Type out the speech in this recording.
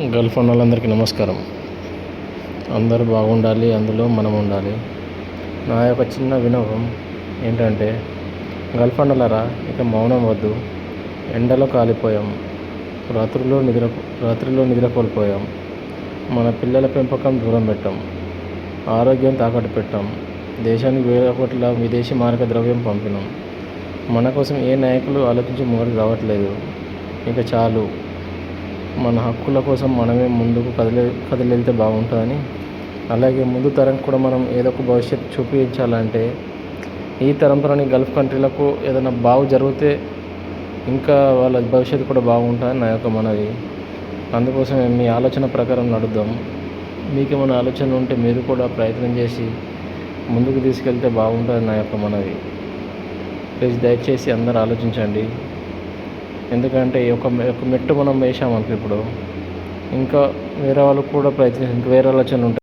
Gulf అన్న వాళ్ళందరికీ నమస్కారం. అందరూ బాగుండాలి అందులో మనం ఉండాలి. నా యొక్క చిన్న వినోదం ఏంటంటే గల్ఫ్ అన్నలారా ఇక మౌనం వద్దు. ఎండలో కాలిపోయాం. రాత్రిలో నిద్ర రాత్రిలో నిద్ర కోల్పోయాం. మన పిల్లల పెంపకం దూరం పెట్టాం. ఆరోగ్యం తాకట్టు పెట్టాం. దేశానికి వేల కోట్ల విదేశీ మారక ద్రవ్యం పంపినాం. మన కోసం ఏ నాయకులు ఆలోచించి ముంగడికి రావట్లేదు. ఇక చాలు. మన హక్కుల కోసం మనమే ముందుకు కదిలే కదిలితే బాగుంటుందని. అలాగే ముందు తరం కూడా మనం ఏదో ఒక భవిష్యత్తు చూపించాలంటే ఈ తరంతోని గల్ఫ్ కంట్రీలకు ఏదైనా బాగు జరిగితే ఇంకా వాళ్ళ భవిష్యత్తు కూడా బాగుంటుందని నా యొక్క మనది అందుకోసం మీ ఆలోచన ప్రకారం నడుద్దాం. మీకేమైనా ఆలోచన ఉంటే మీరు కూడా ప్రయత్నం చేసి ముందుకు తీసుకెళ్తే బాగుంటుంది నా యొక్క మనవి. ప్లీజ్ దయచేసి అందరూ ఆలోచించండి. ఎందుకంటే ఈ యొక్క ఒక మెట్టు మనం వేసామనుకో ఇప్పుడు. ఇంకా వేరే వాళ్ళకు కూడా ప్రయత్నం ఇంకా వేరే ఆలోచనలు ఉంటాయి.